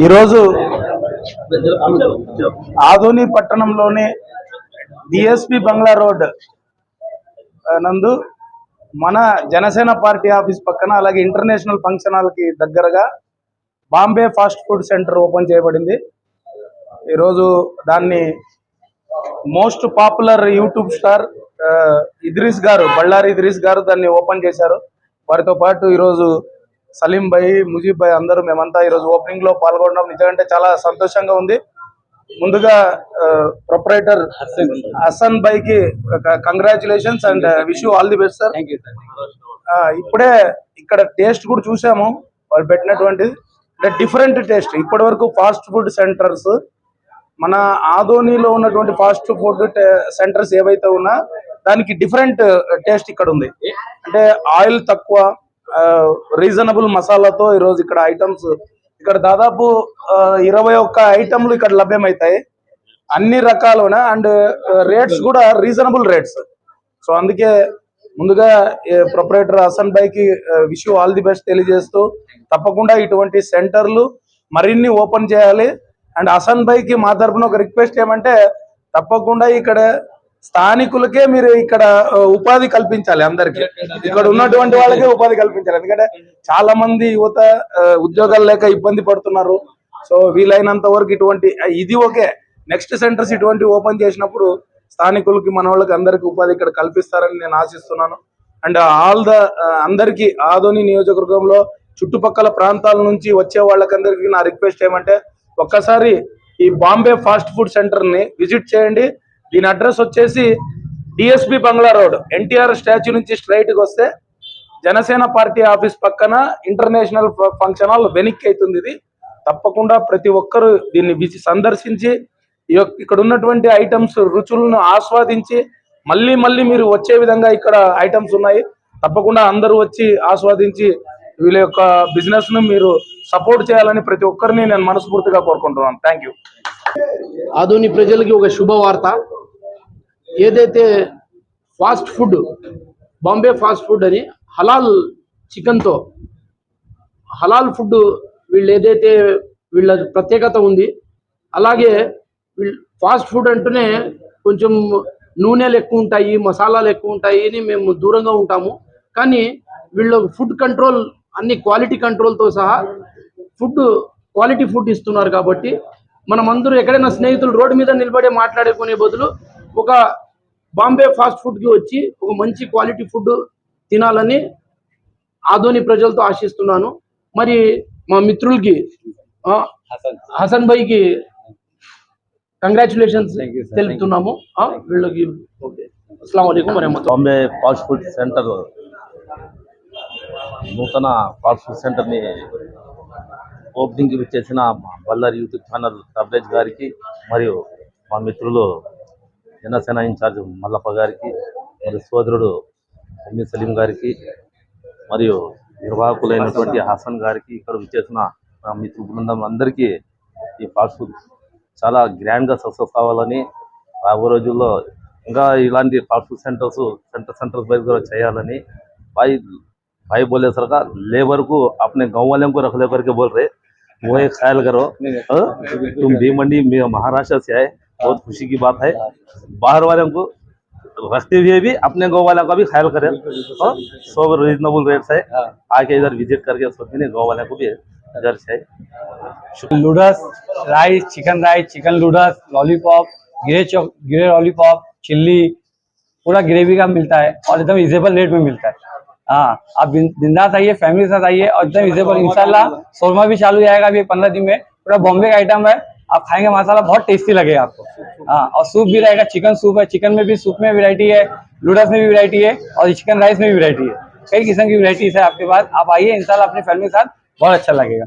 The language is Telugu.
ఈరోజు ఆధుని పట్టణంలోని డిఎస్పి బంగ్లా రోడ్ ఆ, నందు మన జనసేన పార్టీ ఆఫీస్ పక్కన అలాగే ఇంటర్నేషనల్ ఫంక్షన్ హాల్కి దగ్గరగా Bombay fast food centre open చేయబడింది. ఈరోజు దాన్ని most popular YouTube star Idris గారు బళ్ళారి ఇద్రీస్ గారు దాన్ని ఓపెన్ చేశారు. వారితో పాటు ఈరోజు సలీం భాయ్ ముజీబ్ భాయ్ అందరూ మేమంతా ఈరోజు ఓపెనింగ్లో పాల్గొనడం నిజంగా చాలా సంతోషంగా ఉంది. ముందుగా proprietor Hasan భాయ్కి congratulations and wish all the best sir ఇప్పుడే ఇక్కడ టేస్ట్ కూడా చూసాము. వాళ్ళు పెట్టినటువంటిది. అంటే డిఫరెంట్ టేస్ట్ ఇప్పటి వరకు ఫాస్ట్ ఫుడ్ సెంటర్స్ మన ఆదోనిలో ఉన్నటువంటి ఫాస్ట్ ఫుడ్ సెంటర్స్ ఏవైతే ఉన్నా దానికి డిఫరెంట్ టేస్ట్ ఇక్కడ ఉంది. అంటే ఆయిల్ తక్కువ రీజనబుల్ మసాలాతో ఈరోజు ఇక్కడ ఐటమ్స్ ఇక్కడ దాదాపు ఇరవై ఒక్క ఐటమ్లు ఇక్కడ లభ్యమవుతాయి అన్ని రకాలున అండ్ రేట్స్ కూడా రీజనబుల్ రేట్స్ సో అందుకే ముందుగా ప్రొపరేటర్ హసన్ భాయ్కి విష్ ఆల్ ది బెస్ట్ తెలియజేస్తూ తప్పకుండా ఇటువంటి సెంటర్లు మరిన్ని ఓపెన్ చేయాలి. అండ్ హసన్ భాయ్కి మా తరపున ఒక రిక్వెస్ట్ ఏమంటే తప్పకుండా ఇక్కడ స్థానికులకే మీరు ఇక్కడ ఉపాధి కల్పించాలి అందరికి. ఇక్కడ ఉన్నటువంటి వాళ్ళకే ఉపాధి కల్పించాలి. ఎందుకంటే చాలా మంది యువత ఉద్యోగాలు లేక ఇబ్బంది పడుతున్నారు. సో వీలైనంత వరకు ఇటువంటి ఇది ఓకే. నెక్స్ట్ సెంటర్స్ ఇటువంటి ఓపెన్ చేసినప్పుడు స్థానికులకి మన వాళ్ళకి అందరికి ఉపాధి ఇక్కడ కల్పిస్తారని నేను ఆశిస్తున్నాను. అండ్ ఆల్ ద అందరికి ఆదోని నియోజకవర్గంలో చుట్టుపక్కల ప్రాంతాల నుంచి వచ్చే వాళ్ళకందరికీ నా రిక్వెస్ట్ ఏమంటే ఒక్కసారి ఈ బాంబే ఫాస్ట్ ఫుడ్ సెంటర్ని విజిట్ చేయండి. దీని అడ్రస్ వచ్చేసి డిఎస్పి బంగ్లా రోడ్ ఎన్టీఆర్ స్టాచ్యూ నుంచి స్ట్రైట్ వస్తే జనసేన పార్టీ ఆఫీస్ పక్కన ఇంటర్నేషనల్ ఫంక్షన్ హాల్ వెనక్కి అవుతుంది ఇది. తప్పకుండా ప్రతి ఒక్కరు దీన్ని సందర్శించి ఇక్కడ ఉన్నటువంటి ఐటమ్స్ రుచులను ఆస్వాదించి మళ్ళీ మళ్ళీ మీరు వచ్చే విధంగా ఇక్కడ ఐటమ్స్ ఉన్నాయి. తప్పకుండా అందరూ వచ్చి ఆస్వాదించి వీళ్ళ యొక్క బిజినెస్ను మీరు సపోర్ట్ చేయాలని ప్రతి ఒక్కరిని నేను మనస్ఫూర్తిగా కోరుకుంటున్నాను. థ్యాంక్ యూ ఆధుని ప్రజలకి ఒక శుభవార్త. ఏదైతే fast food Bombay fast food అని హలాల్ చికెన్తో హలాల్ ఫుడ్ వీళ్ళు ఏదైతే వీళ్ళ ప్రత్యేకత ఉంది అలాగే ఫాస్ట్ ఫుడ్ అంటూనే కొంచెం నూనెలు ఎక్కువ ఉంటాయి మసాలాలు ఎక్కువ ఉంటాయి అని మేము దూరంగా ఉంటాము. కానీ వీళ్ళు ఫుడ్ కంట్రోల్ అన్ని క్వాలిటీ కంట్రోల్తో సహా ఫుడ్ క్వాలిటీ ఫుడ్ ఇస్తున్నారు కాబట్టి మనం అందరూ ఎక్కడైనా స్నేహితులు రోడ్డు మీద నిలబడే మాట్లాడుకునే బదులు ఒక బాంబే ఫాస్ట్ ఫుడ్కి వచ్చి ఒక మంచి క్వాలిటీ ఫుడ్ తినాలని ఆదోని ప్రజలతో ఆశిస్తున్నాను. మరి మా మిత్రులకి హసన్ భాయ్కి కంగ్రాచులేషన్స్ తెలుపుతున్నాము. వీళ్ళకి బాంబే ఫాస్ట్ ఫుడ్ సెంటర్ నూతన ఫాస్ట్ ఫుడ్ సెంటర్ని ఓపెనింగ్కి వచ్చేసిన మా బల్లారి యూట్యూబ్ ఛానల్ కవరేజ్ గారికి మరియు మా మిత్రులు జనసేన ఇన్ఛార్జ్ మల్లప్ప గారికి మరియు సోదరుడు ఎమ్మి సలీం గారికి మరియు నిర్వాహకులైనటువంటి హసన్ గారికి ఇక్కడ విచ్చేసిన మా మిత్రు బృందం అందరికీ ఈ ఫాస్ట్ ఫుడ్ चला ग्रांड सक्स राबो रोज इंका इलां ఇలాంటి सेंटर्स सेंटर సెంటర్ बैठक चेयर भाई भाई बोले सर का लेबर को अपने गाँव वाले को रख लेकर के बोल रहे वो एक ख्याल करो तुम भी मंडी में महाराष्ट्र से आए बहुत खुशी की बात है बाहर वाले को रखते हुए भी अपने गाँव वाले का भी ख्याल करें सब रीजनेबल रेट है आके इधर विज़िट करके सोचने गाँव वाले को भी इधर से। Noodles rice chicken rice chicken noodles lollipop गिरे चौक गिरे लॉलीपॉप चिल्ली पूरा ग्रेवी का मिलता है और एकदम रिजनेबल रेट में मिलता है। हाँ आप बिंदास आइए फैमिली के साथ आइए और एकदम रिजनेबल इंशाल्लाह शोरमा भी चालू जाएगा अभी पंद्रह दिन में। पूरा बॉम्बे का आइटम है आप खाएँगे मसाला बहुत टेस्टी लगेगा आपको। हाँ और सूप भी रहेगा चिकन सूप है चिकन में भी सूप में वैरायटी है नूडल्स में भी वैरायटी है और चिकन राइस में भी वैरायटी है। कई किस्म की वैरायटीज है आपके पास। आप आइए इंशाल्लाह अपनी फैमिली के साथ बहुत अच्छा लगेगा।